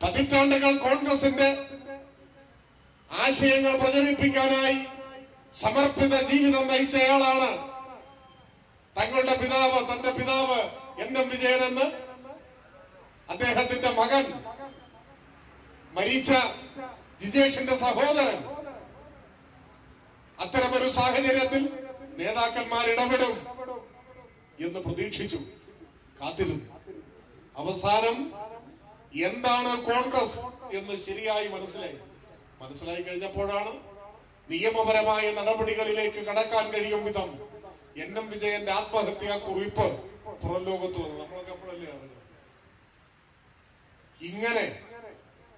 പതിറ്റാണ്ടുകൾ കോൺഗ്രസിന്റെ ആശയങ്ങൾ പ്രചരിപ്പിക്കാനായി സമർപ്പിത ജീവിതം നയിച്ചയാളാണ് തങ്ങളുടെ പിതാവ് തന്റെ പിതാവ് എൻ എം വിജയൻ എന്ന് അദ്ദേഹത്തിന്റെ മകൻ മരിച്ച ജിജേഷിന്റെ സഹോദരൻ. അത്തരമൊരു സാഹചര്യത്തിൽ നേതാക്കന്മാർ ഇടപെടും എന്ന് പ്രതീക്ഷിച്ചു കാത്തിരുന്നു. അവസാനം എന്താണ് കോൺഗ്രസ് എന്ന് ശരിയായി മനസ്സിലായി. മനസ്സിലായി കഴിഞ്ഞപ്പോഴാണ് നിയമപരമായ നടപടികളിലേക്ക് കടക്കാൻ കഴിയും വിധം എൻ എം വിജയന്റെ ആത്മഹത്യാ കുറിപ്പ് പുറം ലോകത്ത് വന്നു നമ്മളൊക്കെ അപ്പോഴല്ലേ അറിഞ്ഞത്? ഇങ്ങനെ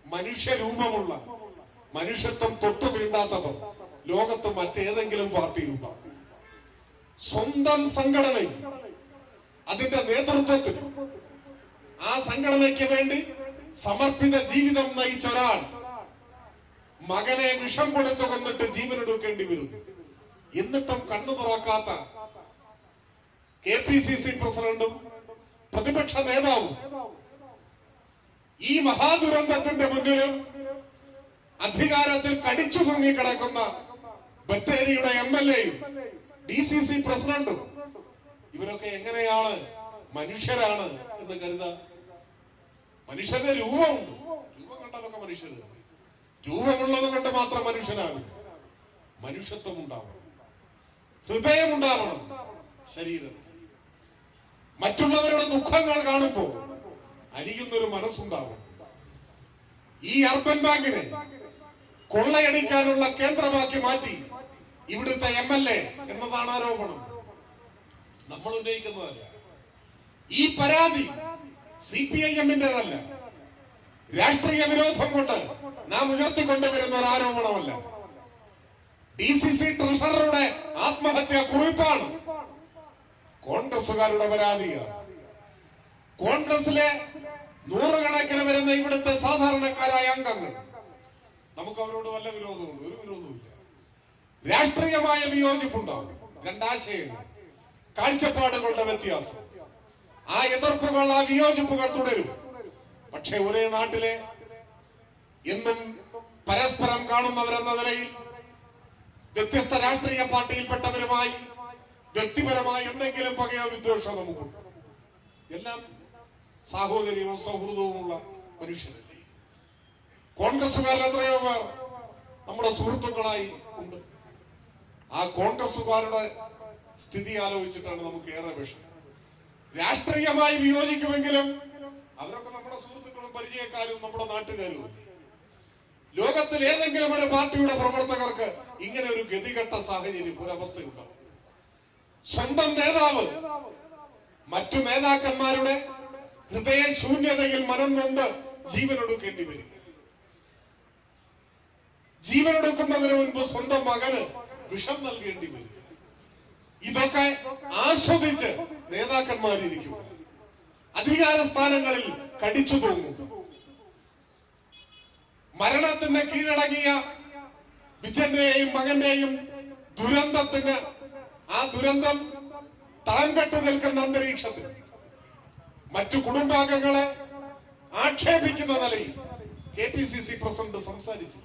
മനുഷ്യരൂപമുള്ള മനുഷ്യത്വം തൊട്ടു തീണ്ടാത്തവർ ലോകത്ത് മറ്റേതെങ്കിലും പാർട്ടിയിലുണ്ടാവും സ്വന്തം സംഘടനയിൽ അതിന്റെ നേതൃത്വത്തിൽ ആ സംഘടനയ്ക്ക് വേണ്ടി സമർപ്പിത ജീവിതം നയിച്ച ഒരാൾ മകനെ വിഷം കൊടുത്തു കൊന്നിട്ട് ജീവനെടുക്കേണ്ടി വരും. എന്നിട്ടും കണ്ണു തുറക്കാത്ത കെ പി സി സി പ്രസിഡന്റും പ്രതിപക്ഷ നേതാവും ഈ മഹാദുരന്തത്തിന്റെ മുന്നിലും അധികാരത്തിൽ കടിച്ചു തൂങ്ങിക്കിടക്കുന്ന ബത്തേരിയുടെ എം എൽ എയും ഡി സി സി പ്രസിഡന്റും ഇവരൊക്കെ എങ്ങനെയാണ് മനുഷ്യരാണ് എന്ന് കരുതാ. മനുഷ്യന്റെ രൂപമുണ്ട് രൂപം കണ്ടതൊക്കെ മനുഷ്യർ രൂപമുള്ളത് കൊണ്ട് മാത്രം മനുഷ്യനാകില്ല മനുഷ്യത്വം ഉണ്ടാവണം. ഹൃദയം ഉണ്ടാവണം. ശരീരത്തിൽ മറ്റുള്ളവരുടെ ദുഃഖങ്ങൾ കാണുമ്പോൾ അലിയുന്നൊരു മനസ്സുണ്ടാവണം. ഈ അർബൻ ബാങ്കിനെ കൊള്ളയടിക്കാനുള്ള കേന്ദ്രമാക്കി മാറ്റി ഇവിടുത്തെ എം എൽ എ എന്നതാണ് ആരോപണം. നമ്മൾ ഉന്നയിക്കുന്നതല്ല ഈ പരാതി സി പി ഐ രാഷ്ട്രീയ വിരോധം കൊണ്ട് നാം ഉയർത്തിക്കൊണ്ടുവരുന്ന ഒരു ആരോപണമല്ല. ഡി സി സി ട്രഷററുടെ ആത്മഹത്യാ കുറിപ്പാണ്. കോൺഗ്രസുകാരുടെ പരാതിയാണ്. കോൺഗ്രസിലെ നൂറുകണക്കിന് വരുന്ന ഇവിടുത്തെ സാധാരണക്കാരായ അംഗങ്ങൾ. നമുക്ക് അവരോട് വല്ല വിരോധമുണ്ട്? ഒരു വിരോധമില്ല രാഷ്ട്രീയമായ വിയോജിപ്പുണ്ടാവും രണ്ടാശയങ്ങൾ. കാഴ്ചപ്പാടുകളുടെ വ്യത്യാസം. ആ എതിർപ്പുകൾ ആ വിയോജിപ്പുകൾ തുടരും. പക്ഷെ ഒരേ നാട്ടിലെ എന്നും പരസ്പരം കാണുന്നവരെന്ന നിലയിൽ വ്യത്യസ്ത രാഷ്ട്രീയ പാർട്ടിയിൽപ്പെട്ടവരുമായി വ്യക്തിപരമായി എന്തെങ്കിലും പകയോ വിദ്വേഷമോ നമുക്കുണ്ട്. എല്ലാം സാഹോദര്യവും സൗഹൃദവുമുള്ള മനുഷ്യരല്ലേ? കോൺഗ്രസുകാരിൽ എത്രയോ പേർ നമ്മുടെ സുഹൃത്തുക്കളായി ഉണ്ട്. ആ കോൺഗ്രസുകാരുടെ സ്ഥിതി ആലോചിച്ചിട്ടാണ് നമുക്ക് ഏറെ വിഷം രാഷ്ട്രീയമായി വിയോജിക്കുമെങ്കിലും അവരൊക്കെ നമ്മുടെ സുഹൃത്തുക്കളും പരിചയക്കാരും നമ്മുടെ നാട്ടുകാരും ലോകത്തിൽ ഏതെങ്കിലും ഒരു പാർട്ടിയുടെ പ്രവർത്തകർക്ക് ഇങ്ങനെ ഒരു ഗതികെട്ട സാഹചര്യം ഒരവസ്ഥയുണ്ടാവും സ്വന്തം നേതാവ് മറ്റു നേതാക്കന്മാരുടെ ഹൃദയ ശൂന്യതയിൽ മനം നൊന്ത് ജീവനൊടുക്കേണ്ടി വരും. ജീവനൊടുക്കുന്നതിന് മുൻപ് സ്വന്തം മകന് വിഷം നൽകേണ്ടി വരും. ഇതൊക്കെ ആസ്വദിച്ച് നേതാക്കന്മാരിരിക്കും. അധികാര സ്ഥാനങ്ങളിൽ കടിച്ചു തൂങ്ങും. മരണത്തിന് കീഴടങ്ങിയ വിജന്റെയും മകന്റെയും ദുരന്തത്തിന് ആ ദുരന്തം താൻ കെട്ടു നിൽക്കുന്ന അന്തരീക്ഷത്തിൽ മറ്റു കുടുംബാംഗങ്ങളെ ആക്ഷേപിക്കുന്ന നിലയിൽ K P C C president സംസാരിച്ചു